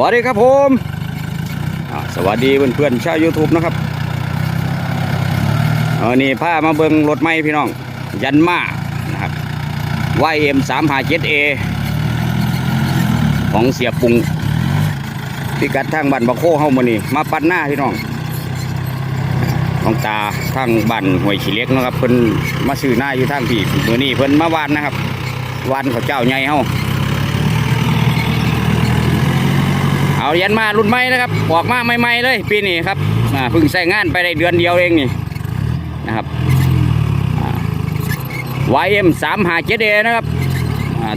วัสดีครับผมสวัสดีเพื่อนๆชาว YouTube นะครับเออนี่พามาเบิงรถไม้พี่น้อง ยันมานะครับ YM 3 5 7 A ของเสียปุงพิกัดทางบ้านบะโคเฮามานี่มาปัดหน้าพี่น้องของตาทางบ้านห้วยขี้เล็กนะครับเพิ่นมาซื้อหน้าอยู่ทางพี่มือนี้เพิ่นมาวานนะครับวานขาเจ้าใหญ่เฮา เอายันมารุ่นใหม่นะครับออกมาใหม่ๆเลย ปีนี้ครับเพิ่งใช้งานไปได้เดือนเดียวเองนี่นะครับอ่า YM 3 5 7 A นะครับ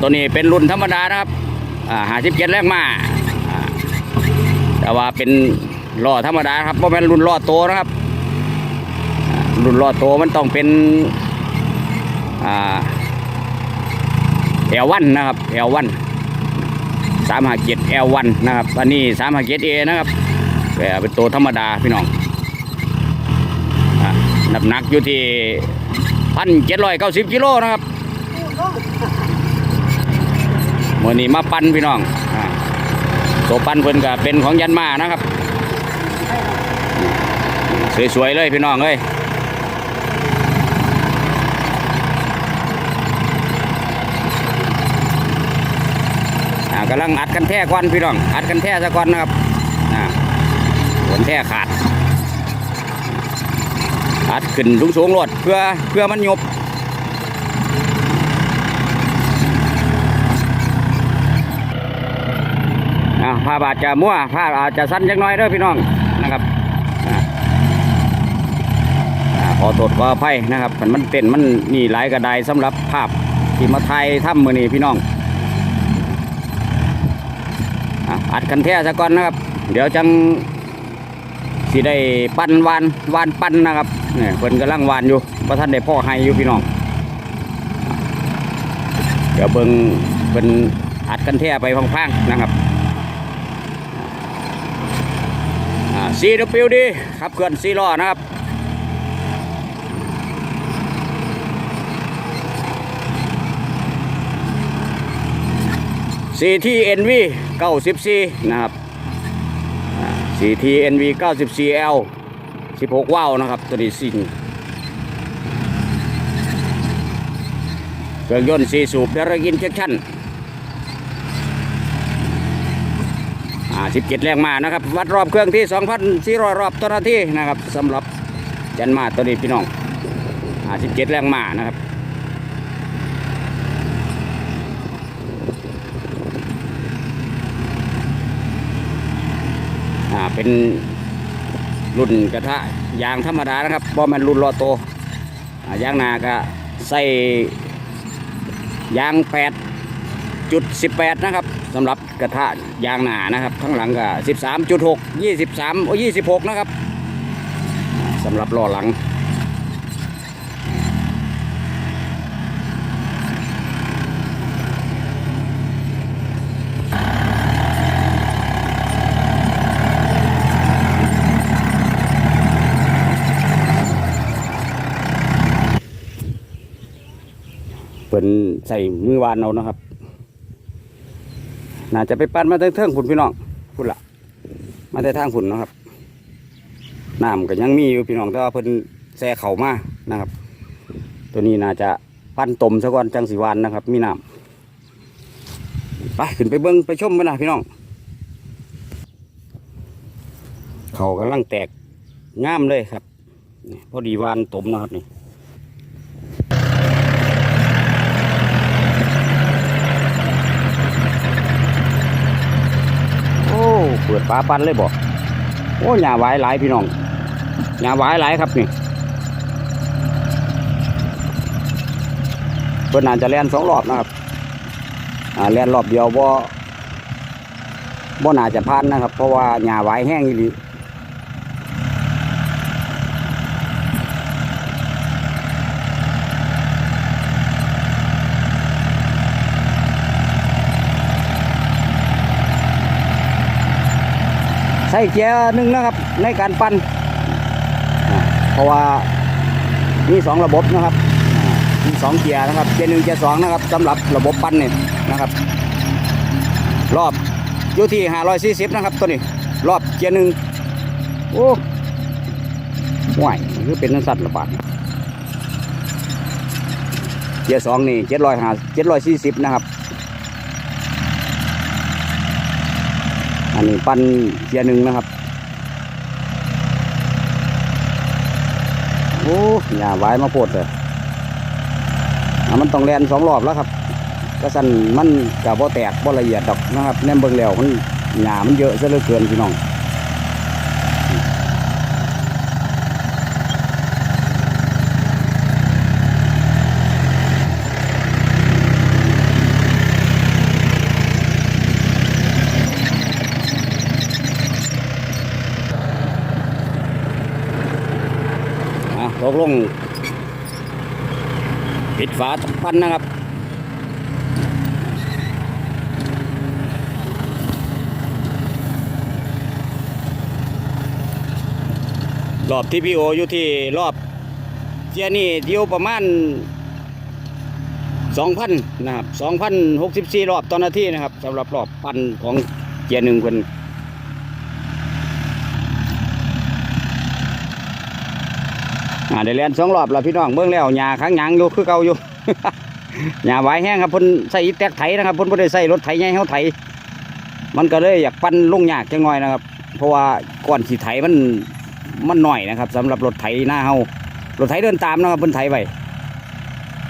ตัวนี้เป็นรุ่นธรรมดานะครับอ่า57แรงมาแต่ว่าเป็นล้อธรรมดาครับเพราะเป็นรุ่นล้อโตนะครับรุ่นล้อโตมันต้องเป็นอ่าแอลวันนะครับแอลวัน สามหาเจ็ด L1 นะครับ อันนี้สามหาเจ็ด A นะครับแต่เป็นตัวธรรมดาพี่น้องน้ำหนักอยู่ที่พันเจ็ดร้อยเก้าสิบกิโลนะครับมื่อนี้มาปั้นพี่น้องอตัวปั้นเพิ่นก็เป็นของยันมานะครับ สวยๆเลยพี่น้องเอ้ย กำลังอัดกันแท่ก่อนพี่น้อง อัดกันแท่ซะก่อนนะครับอ่าขนแท่ขาด อัดขึ้นสูงๆรดเพื่อเพื่อมันยบอ่าผ้าบาดจะมั่วผ้าอาจจะสั้นจักน้อยเด้อพี่น้องนะครับอ่าอ่าขอโทษขออภัยนะครับมันเต้นมันนี่หลายกระไดสำหรับภาพที่มาไทยถ้ำมือนี้พี่น้อง อัดกันแท้ซะก่อนนะครับ เดี๋ยวจังสิได้ปั้นวานวานปั้นนะครับเนี่ยเพิ่นกำลังวานอยู่พระท่านได้พ่อให้อยู่พี่น้อง เดี๋ยวเบิ่งเพิ่นอัดกันแท้ไปพังๆนะครับอ่า CWD ครับเคลื่อนซีล้อนะครับ ซีที่ NV 94 นะครับซีที่ NV 94L 16ว้าวนะครับ ตัวนี้สิ่งเครื่องยนต์ 4 สูบเดรกินเช็คชั่นอ่า17 แรงมานะครับ วัดรอบเครื่องที่ 2,400 รอบต่อนาทีนะครับสำหรับจันมาตัวนี้พี่น้องอ่า17 แรงมานะครับ อ่าเป็นรุ่นกระทะยางธรรมดานะครับเพราะมันรุ่นรอโตยางหนาก็ใส่ยาง8จุด18นะครับสำหรับกระทะยางหนานะครับข้างหลังก็13.6 23โอ้26นะครับสำหรับล้อหลัง ใส่มือวานเอานะครับ น่าจะไปปั้นมาเทิงๆฝุ่นพี่น้องฝุ่นละมาแต่ทางฝุ่นนะครับน้ำก็ยังมีอยู่พี่น้องแต่ว่าเพิ่นแซ่เข่ามานะครับ ตัวนี้น่าจะปั้นต้มซะก่อนจังสีวานนะครับ มีน้ำไปขึ้นไปเบิ้งไปชมกันนะพี่น้องเขากำลังแตกง่ามเลยครับพอดีวานต้มนะครับนี่ โอ้ เปิดฝาปันเลยบอกโอ้หญ้าหวายหลายพี่น้องหญ้าหวายหลายครับนี่เพิ่นอาจจะแล่นสองรอบนะครับแล่นรอบเดียวบ่บ่น่าจะพันนะครับ เพราะว่าหญ้าไว้แห้งอีหลี ส่เกียร์หนึ่งนะครับ ในการปั่นเพราะว่ามีสองระบบนะครับมีสองเกียร์นะครับเกียร์หนึ่งเกียร์สองนะครับสำหรับระบบปั่นเนี่ยนะครับ รอบอยู่ที่ห้าร้อยสี่สิบนะครับตัวนี้ รอบเกียร์หนึ่งโอ้ห่วยมันคือเป็นนสัตว์ระบาดเกียร์สองนี่เจ็ดร้อยห้าเจ็ดร้อยสี่สิบนะครับ อันนี้ปั้นเกียร์หนึ่งนะครับ โอ้หยาไว้มาโพดเลยมันต้องแลนสองรอบแล้วครับก็สั่นมันกับบ่แตกบ่ละเอียดดอกนะครับแนมเบิ่งแล้วมันหยามันเยอะซะเหลือเกินพี่น้อง ลงปิดฝาปั้นนะครับ รอบที่พีโออยู่ที่รอบเจียนี่อยู่ประมาณสองพันนะครับสองพันหกสิบสี่รอบต่อนาทีนะครับสำหรับรอบปันของเจียหนึ่งคน อ่าได้เรียนสองรอบแล้วพี่น้องเบิ่งแล้วหญ้าข้างหยังอยู่คือเก่าอยู่ หญ้าไว้แห้งครับพิ่นใส่อีแตกไถนะครับพิ่นบ่ได้ใส่รถไถใหญ่เฮาไถ มันก็เลยอยากปั้นลงยากจังหน่อยนะครับ เพราะว่าก่อนสิไถมันมันหน่อยนะครับสำหรับรถไถหน้าเฮารถไถเดินตามนะครับพิ่นไถไว้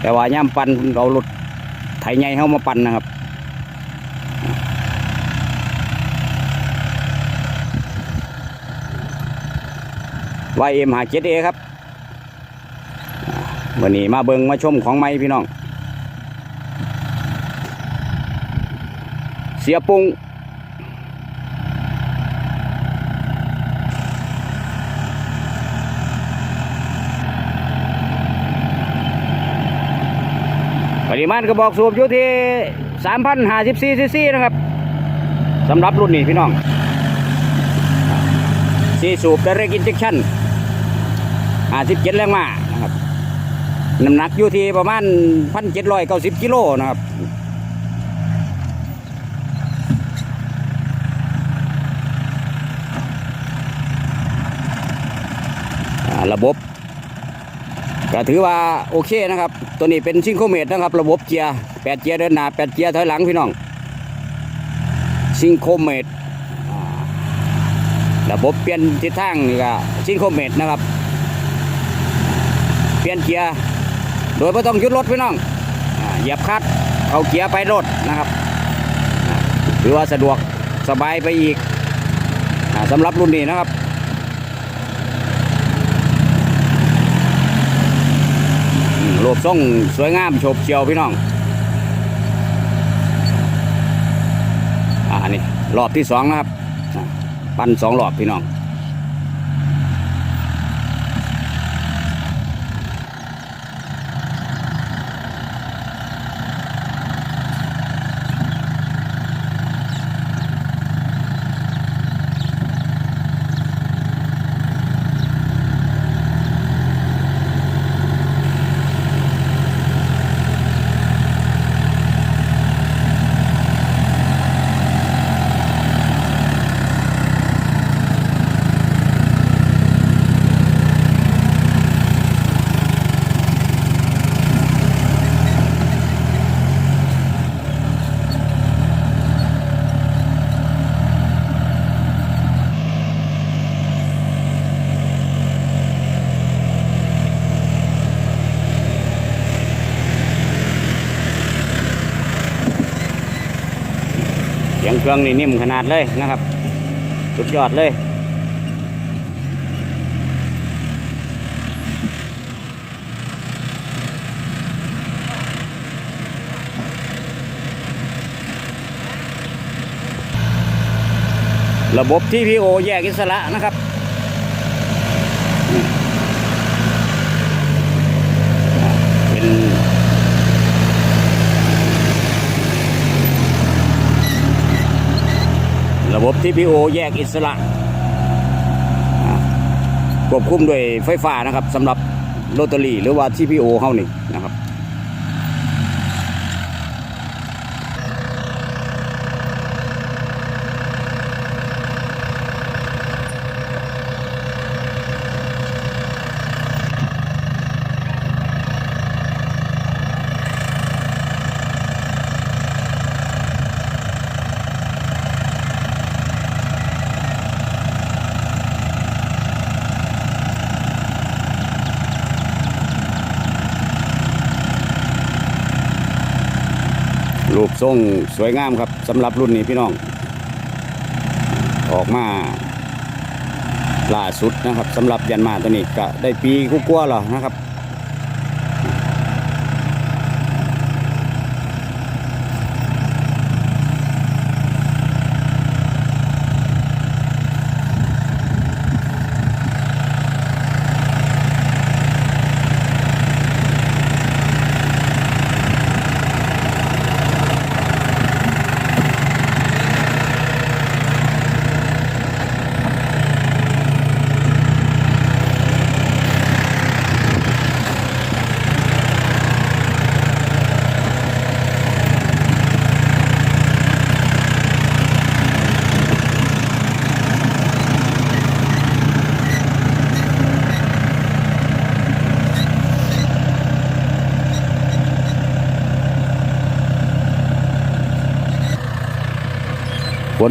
แต่ว่าย่ามปั้นเพิ่นเอารถไถใหญ่เฮามาปั้นนะครับวายเอ็มหาเจ็ดเอครับ วันนี้มาเบิงมาชมของไม้พี่น้อง เสียปุงปริมาณกระบอกสูบอยู่ที่3,054ซีซีนะครับสำหรับรุ่นนี้พี่น้องสีสูบ direct injection 57แรงม้านะครับ น้ำหนักอยู่ที่ประมาณ1,790กิโลนะครับระบบก็ถือว่าโอเคนะครับ ตัวนี้เป็นซิงโครเมตนะครับ ระบบเกียร์แปดเกียร์เดินหน้าแปดเกียร์ถอยหลังพี่น้องซิงโครเมตระบบเปลี่ยนทิศทางนี่ก็ซิงโครเมตนะครับ เปลี่ยนเกียร์ ดยไม่ต้องยุดรถพี่น้องเหยียบคัดเอาเกียร์ไปรถนะครับอ่าถือว่าสะดวกสบายไปอีกสำหรับรุ่นนี้นะครับอืมรูปทรงสวยงามโฉบเฉียวพี่น้องอ่านี่รอบที่สองนะครับ ปั้นสองรอบพี่น้อง รื่องนี่นิ่มขนาดเลยนะครับ สุดยอดเลยระบบ TPO แยกอิสระนะครับ เป็น ระบบ TPO แยกอิสระควบคุมด้วยไฟฟ้านะครับสำหรับโรตารี่หรือว่า TPO เฮานี่นะครับ รงสวยงามครับสำหรับรุ่นนี้พี่น้อง ออกมาล่าสุดนะครับสำหรับยันมาตัวนี้ก็ได้ปีกุ้กลัวๆแล้วนะครับ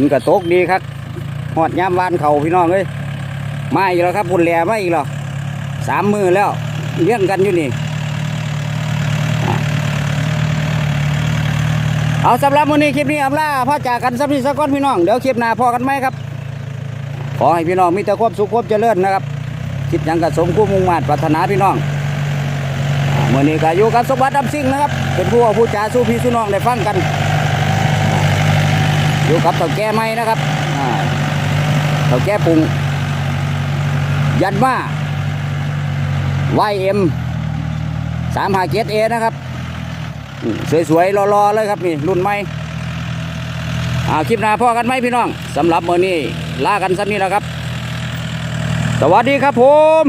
นกระตกดีครับหอดยามวานเขาพี่น้องเอ้ยมาอีกแล้วครับบุญแหล่มาอีกแล้วสามมือแล้วเลี้ยงกันอยู่นี่เอาสำหรับมื้อนี้คลิปนี้อำลาพ่อจากกันสักนิดสักก้อนพี่น้องเดี๋ยวคลิปหน้าพอกันไหมครับ ขอให้พี่น้องมีแต่ความสุขความเจริญนะครับคิดยังกระสมคู่มุ่งมาตรปรารถนาพี่น้องอ่ามื่อนี้ก็อยู่กับสมบัติดำซิ่งนะครับ เป็นผู้ว่าผู้จ่าสู้พี่สู้น้องได้ฟังกัน อยู่กับเต่าแก่ไม้นะครับเต่าแก่ปรุง ยันมาไวเอ็มสามหาเกตเอนะครับ สวยๆรอๆเลยครับนี่รุ่นใหม่อาคลิปหน้าพ่อกันไหมพี่น้องสำหรับเมื่อนี้ลากันสักนี้แล้วครับ สวัสดีครับผม